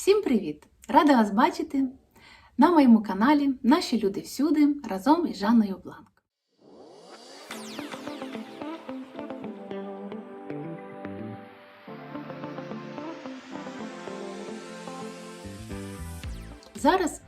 Всім привіт! Рада вас бачити на моєму каналі Наші люди всюди разом із Жанною Бланк. Зараз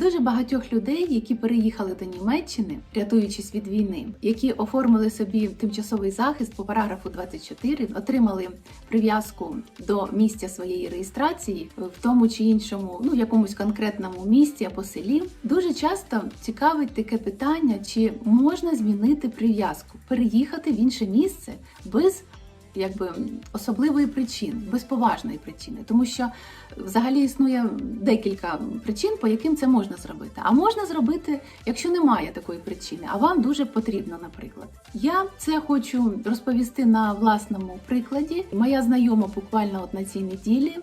дуже багатьох людей, які переїхали до Німеччини, рятуючись від війни, які оформили собі тимчасовий захист по параграфу 24, отримали прив'язку до місця своєї реєстрації в тому чи іншому, ну якомусь конкретному місті або селі. Дуже часто цікавить таке питання, чи можна змінити прив'язку, переїхати в інше місце без якби особливої причини, без поважної причини, тому що взагалі існує декілька причин, по яким це можна зробити. А можна зробити, якщо немає такої причини, а вам дуже потрібно, наприклад. Я це хочу розповісти на власному прикладі. Моя знайома буквально от на цій неділі.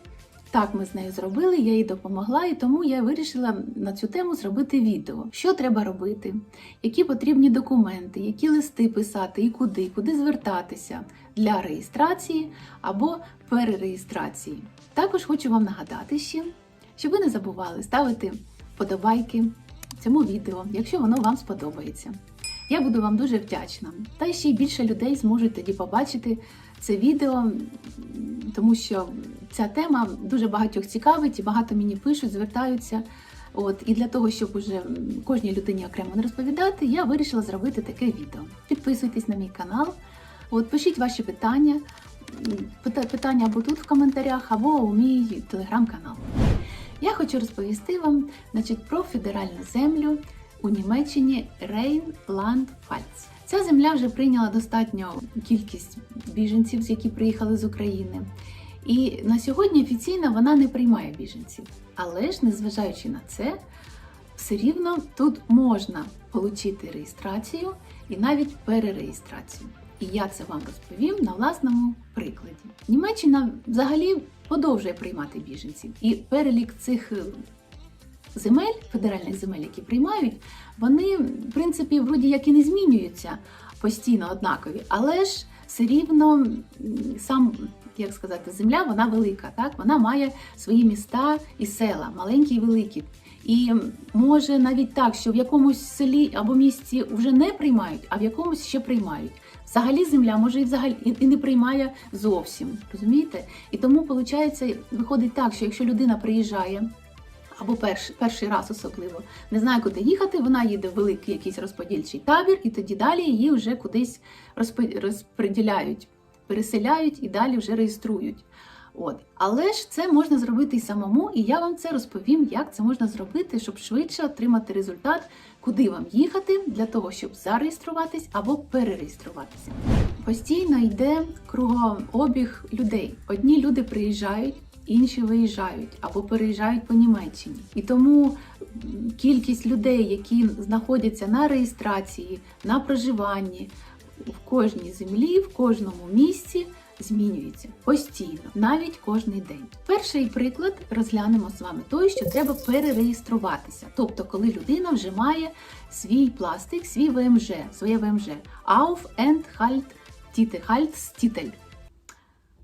Так, ми з нею зробили, я їй допомогла, і тому я вирішила на цю тему зробити відео. Що треба робити, які потрібні документи, які листи писати і куди, куди звертатися для реєстрації або перереєстрації. Також хочу вам нагадати ще, щоб ви не забували ставити вподобайки цьому відео, якщо воно вам сподобається. Я буду вам дуже вдячна. Та ще й більше людей зможуть тоді побачити це відео, тому що ця тема дуже багатьох цікавить і багато мені пишуть, звертаються. От і для того, щоб уже кожній людині окремо не розповідати, я вирішила зробити таке відео. Підписуйтесь на мій канал, от пишіть ваші питання, питання або тут в коментарях, або у мій телеграм-канал. Я хочу розповісти вам значить, про федеральну землю у Німеччині Рейнланд-Пфальц. Ця земля вже прийняла достатню кількість біженців, які приїхали з України. І на сьогодні офіційно вона не приймає біженців. Але ж, незважаючи на це, все рівно тут можна отримати реєстрацію і навіть перереєстрацію. І я це вам розповім на власному прикладі. Німеччина взагалі продовжує приймати біженців, і перелік цих е, земель, федеральних земель, які приймають, вони, в принципі, вроді як і не змінюються постійно однакові, але ж все рівно сам, як сказати, земля вона велика, так? Вона має свої міста і села, маленькі і великі. І може навіть так, що в якомусь селі або місті вже не приймають, а в якомусь ще приймають. Взагалі земля може і взагалі і не приймає зовсім, розумієте? І тому виходить, виходить так, що якщо людина приїжджає або перший, перший раз особливо не знає, куди їхати, вона їде в великий якийсь розподільчий табір, і тоді далі її вже кудись розподіляють, переселяють і далі вже реєструють. От. Але ж це можна зробити і самому, і я вам це розповім, як це можна зробити, щоб швидше отримати результат, куди вам їхати для того, щоб зареєструватись або перереєструватися. Постійно йде кругообіг людей. Одні люди приїжджають, інші виїжджають або переїжджають по Німеччині. І тому кількість людей, які знаходяться на реєстрації, на проживанні в кожній землі, в кожному місці. Змінюється постійно, навіть кожний день. Перший приклад розглянемо з вами той, що треба перереєструватися. Тобто, коли людина вже має свій пластик, свій ВМЖ, своє ВМЖ Auf and Halt Titel, Haltstitel.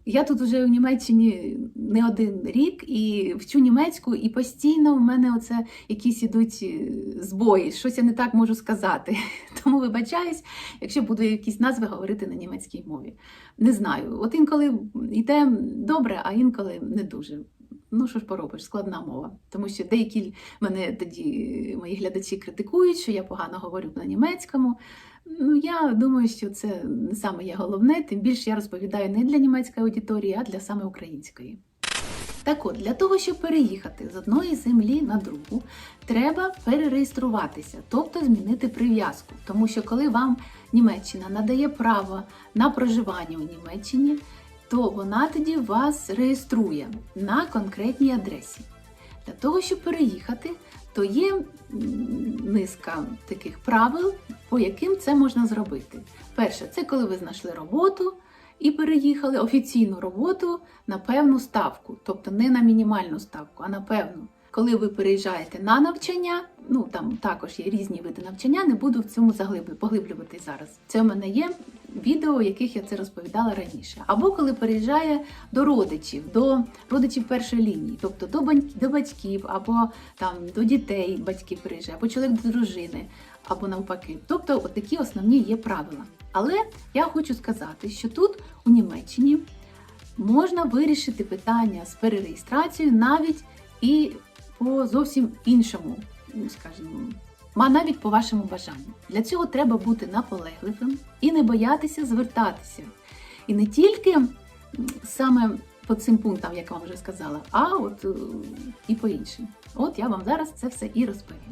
Я тут вже у Німеччині не один рік і вчу німецьку, і постійно в мене оце якісь ідуть е, збої, щось я не так можу сказати. Тому вибачаюсь, якщо буду якісь назви говорити на німецькій мові. Не знаю. От інколи йде добре, а інколи не дуже. Ну, що ж поробиш, складна мова. Тому що деякі мене тоді мої глядачі критикують, що я погано говорю на німецькому. Ну, я думаю, що це саме є головне, тим більше я розповідаю не для німецької аудиторії, а для саме української. Так от, для того, щоб переїхати з одної землі на другу, треба перереєструватися, тобто змінити прив'язку. Тому що коли вам Німеччина надає право на проживання у Німеччині, то вона тоді вас реєструє на конкретній адресі. Для того, щоб переїхати, то є низка таких правил, по яким це можна зробити. Перше, це коли ви знайшли роботу і переїхали офіційну роботу на певну ставку, тобто не на мінімальну ставку, а на певну. коли ви переїжджаєте на навчання, ну там також є різні види навчання, не буду в цьому заглиблю- поглиблюватись зараз. Це в мене є відео, в яких я це розповідала раніше. Або коли переїжджає до родичів, до родичів першої лінії, тобто до, до батьків, або там до дітей батьки приїжджають, або чоловік до дружини, або навпаки. Тобто, от такі основні є правила. Але я хочу сказати, що тут у Німеччині можна вирішити питання з перереєстрацією навіть і по зовсім іншому, ну, скажімо, ма навіть по вашому бажанню. Для цього треба бути наполегливим і не боятися звертатися. І не тільки саме по цим пунктам, як я вам вже сказала, а от е, і по іншим. От я вам зараз це все і розповім.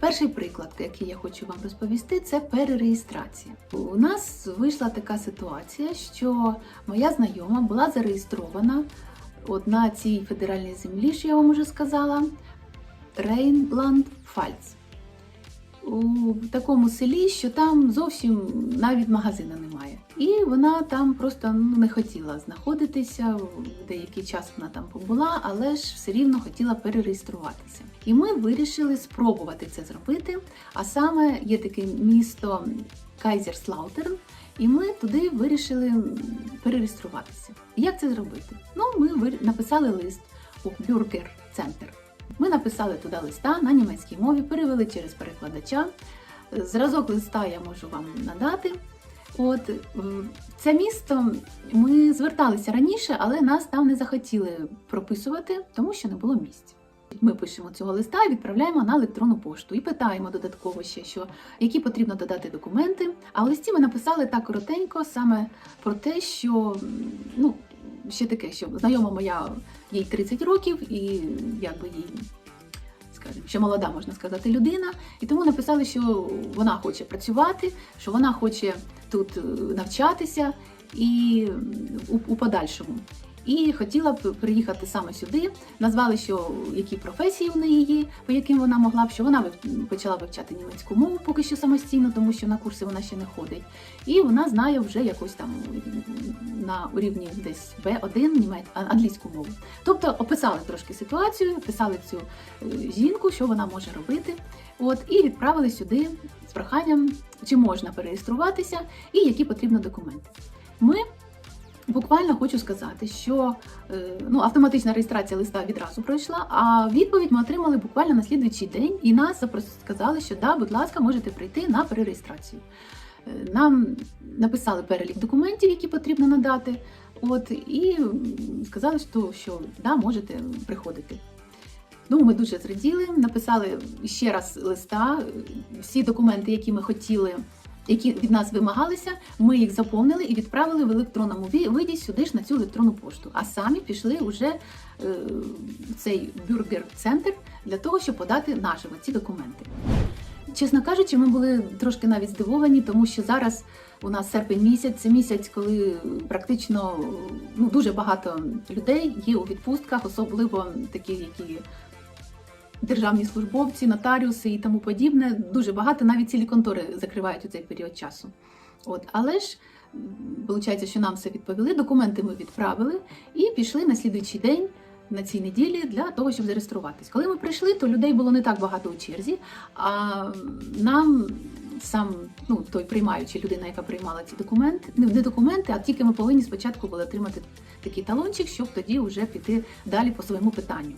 Перший приклад, який я хочу вам розповісти, це перереєстрація. У нас вийшла така ситуація, що моя знайома була зареєстрована от на цій федеральній землі, що я вам вже сказала, Рейнланд-Фальц. У такому селі, що там зовсім навіть магазина немає. І вона там просто ну, не хотіла знаходитися. Деякий час вона там побула, але ж все рівно хотіла перереєструватися. І ми вирішили спробувати це зробити. А саме є таке місто Кайзерслаутерн, і ми туди вирішили перереєструватися. Як це зробити? Ну, ми написали лист у Бюргер Центр. Ми написали туди листа на німецькій мові, перевели через перекладача. Зразок листа я можу вам надати. От це місто ми зверталися раніше, але нас там не захотіли прописувати, тому що не було місць. Ми пишемо цього листа і відправляємо на електронну пошту і питаємо додатково ще, що які потрібно додати документи. А в листі ми написали так коротенько саме про те, що ну ще таке, що знайома моя їй 30 років, і якби їй, скажімо, ще молода, можна сказати, людина. І тому написали, що вона хоче працювати, що вона хоче тут е, навчатися і у, у подальшому. І хотіла б приїхати саме сюди. Назвали, що які професії в неї є, по яким вона могла б, що вона почала вивчати німецьку мову поки що самостійно, тому що на курси вона ще не ходить. І вона знає вже якось там на рівні десь B1 німець, англійську мову. Тобто описали трошки ситуацію, описали цю е, жінку, що вона може робити. От і відправили сюди з проханням, чи можна перереєструватися, і які потрібні документи. Ми буквально хочу сказати, що е, ну, автоматична реєстрація листа відразу пройшла, а відповідь ми отримали буквально на слідуючий день, і нас запрос- сказали, що да, будь ласка, можете прийти на перереєстрацію. Е, Нам написали перелік документів, які потрібно надати. От і сказали, що, що да, можете приходити. Ну, ми дуже зраділи, написали ще раз листа, всі документи, які ми хотіли, які від нас вимагалися, ми їх заповнили і відправили в електронному виді сюди ж на цю електронну пошту. А самі пішли вже е, в цей бюргер-центр для того, щоб подати наші ці документи. Чесно кажучи, ми були трошки навіть здивовані, тому що зараз у нас серпень місяць, це місяць, коли практично ну, дуже багато людей є у відпустках, особливо такі, які державні службовці, нотаріуси і тому подібне. Дуже багато, навіть цілі контори закривають у цей період часу. От, але ж виходить, що нам все відповіли, документи ми відправили і пішли на слідуючий день. На цій неділі для того, щоб зареєструватись. Коли ми прийшли, то людей було не так багато у черзі. А нам сам ну той приймаючий людина, яка приймала ці документи, не, не документи, а тільки ми повинні спочатку були отримати такий талончик, щоб тоді вже піти далі по своєму питанню.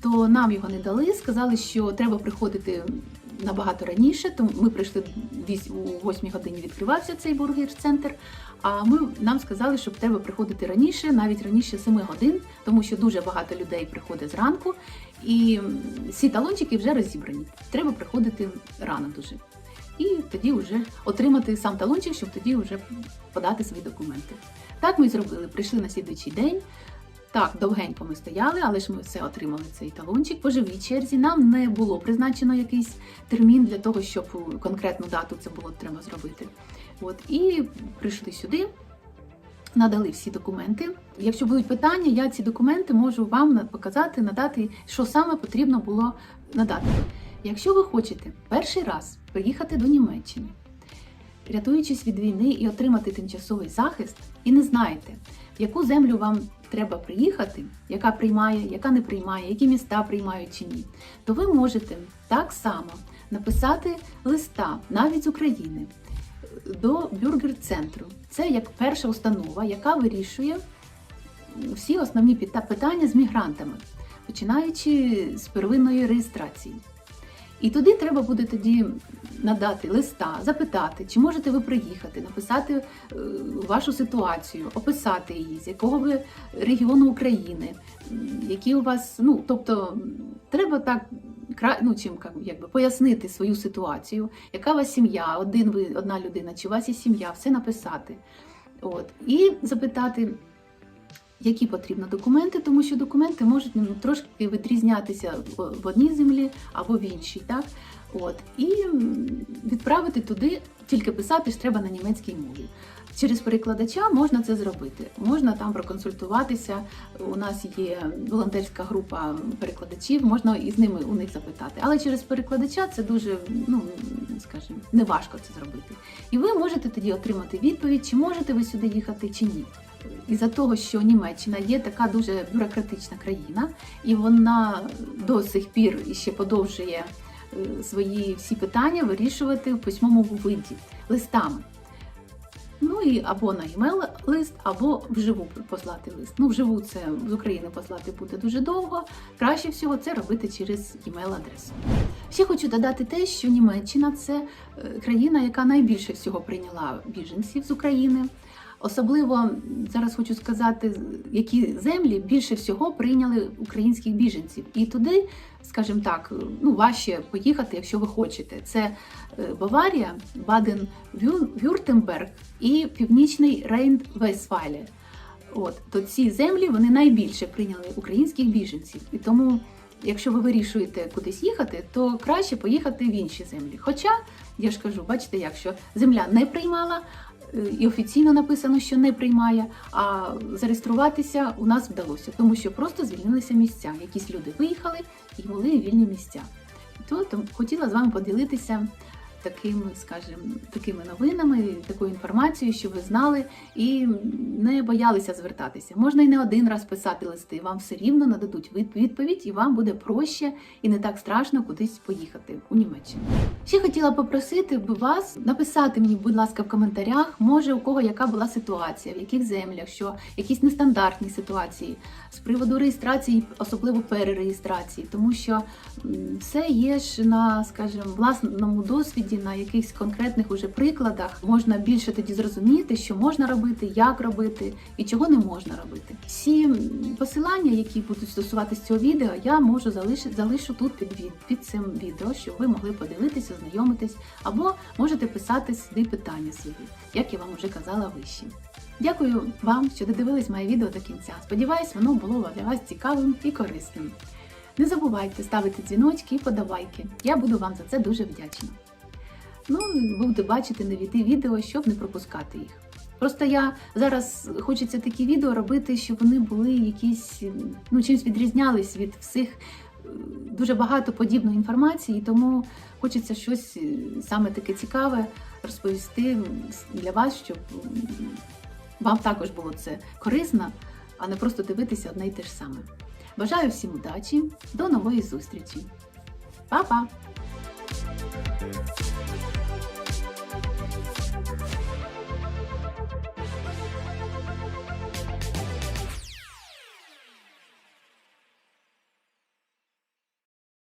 То нам його не дали, сказали, що треба приходити набагато раніше. Тому ми прийшли у 8 годині відкривався цей бургер-центр. А ми нам сказали, що треба приходити раніше, навіть раніше 7 годин, тому що дуже багато людей приходить зранку, і всі талончики вже розібрані. Треба приходити рано дуже. І тоді вже отримати сам талончик, щоб тоді вже подати свої документи. Так ми і зробили. Прийшли на слідуючий день. Так, довгенько ми стояли, але ж ми все отримали цей талончик по живій черзі. Нам не було призначено якийсь термін для того, щоб конкретну дату це було треба зробити. От і прийшли сюди, надали всі документи. Якщо будуть питання, я ці документи можу вам показати, надати, що саме потрібно було надати. Якщо ви хочете перший раз приїхати до Німеччини, рятуючись від війни і отримати тимчасовий захист, і не знаєте, яку землю вам треба приїхати, яка приймає, яка не приймає, які міста приймають чи ні, то ви можете так само написати листа навіть з України до бюргер-центру. Це як перша установа, яка вирішує всі основні пита- питання з мігрантами, починаючи з первинної реєстрації. І туди треба буде тоді надати листа, запитати, чи можете ви приїхати, написати е, вашу ситуацію, описати її, з якого ви регіону України, які у вас, ну тобто треба так ну, чим якби пояснити свою ситуацію, яка у вас сім'я, один ви, одна людина, чи у вас є сім'я, все написати. От і запитати. Які потрібні документи, тому що документи можуть ну, трошки відрізнятися в одній землі або в іншій, так? От і відправити туди, тільки писати ж треба на німецькій мові. Через перекладача можна це зробити. Можна там проконсультуватися. У нас є волонтерська група перекладачів, можна і з ними у них запитати. Але через перекладача це дуже, ну скажімо, неважко це зробити. І ви можете тоді отримати відповідь, чи можете ви сюди їхати, чи ні. Із-за того, що Німеччина є така дуже бюрократична країна, і вона до сих пір ще подовжує е, свої всі питання вирішувати в письмовому виді листами. Ну і або на емейл лист, або вживу послати лист. Ну, вживу це з України послати буде дуже довго. Краще всього це робити через емейл адресу. Ще хочу додати те, що Німеччина це е, країна, яка найбільше всього прийняла біженців з України. Особливо зараз хочу сказати, які землі більше всього прийняли українських біженців. І туди, скажімо так, ну важче поїхати, якщо ви хочете. Це е, Баварія, Баден-Вюртемберг і Північний Рейн-Вестфалія. От то ці землі вони найбільше прийняли українських біженців. І тому, якщо ви вирішуєте кудись їхати, то краще поїхати в інші землі. Хоча я ж кажу, бачите, якщо земля не приймала. І офіційно написано, що не приймає, а зареєструватися у нас вдалося, тому що просто звільнилися місця. Якісь люди виїхали і були вільні місця. То хотіла з вами поділитися такими, скажімо, такими новинами, такою інформацією, що ви знали і не боялися звертатися. Можна і не один раз писати листи, вам все рівно нададуть відповідь, і вам буде проще і не так страшно кудись поїхати у Німеччину. Ще хотіла попросити би вас написати мені, будь ласка, в коментарях, може у кого яка була ситуація, в яких землях, що якісь нестандартні ситуації з приводу реєстрації, особливо перереєстрації, тому що все є ж на, скажімо, власному досвіді, на якихось конкретних уже прикладах можна більше тоді зрозуміти, що можна робити, як робити і чого не можна робити. Всі посилання, які будуть стосуватися цього відео, я можу залишити залишу тут під, від- під цим відео, щоб ви могли подивитися, ознайомитись, або можете писати сюди питання свої, як я вам вже казала вище. Дякую вам, що додивились моє відео до кінця. Сподіваюсь, воно було для вас цікавим і корисним. Не забувайте ставити дзвіночки і подавайки. Я буду вам за це дуже вдячна. Ну, буду бачити нові відео, щоб не пропускати їх. Просто я зараз хочеться такі відео робити, щоб вони були якісь, ну, чимось відрізнялись від всіх е, дуже багато подібної інформації, тому хочеться щось е, саме таке цікаве розповісти для вас, щоб вам також було це корисно, а не просто дивитися одне й те ж саме. Бажаю всім удачі, до нової зустрічі. Па-па!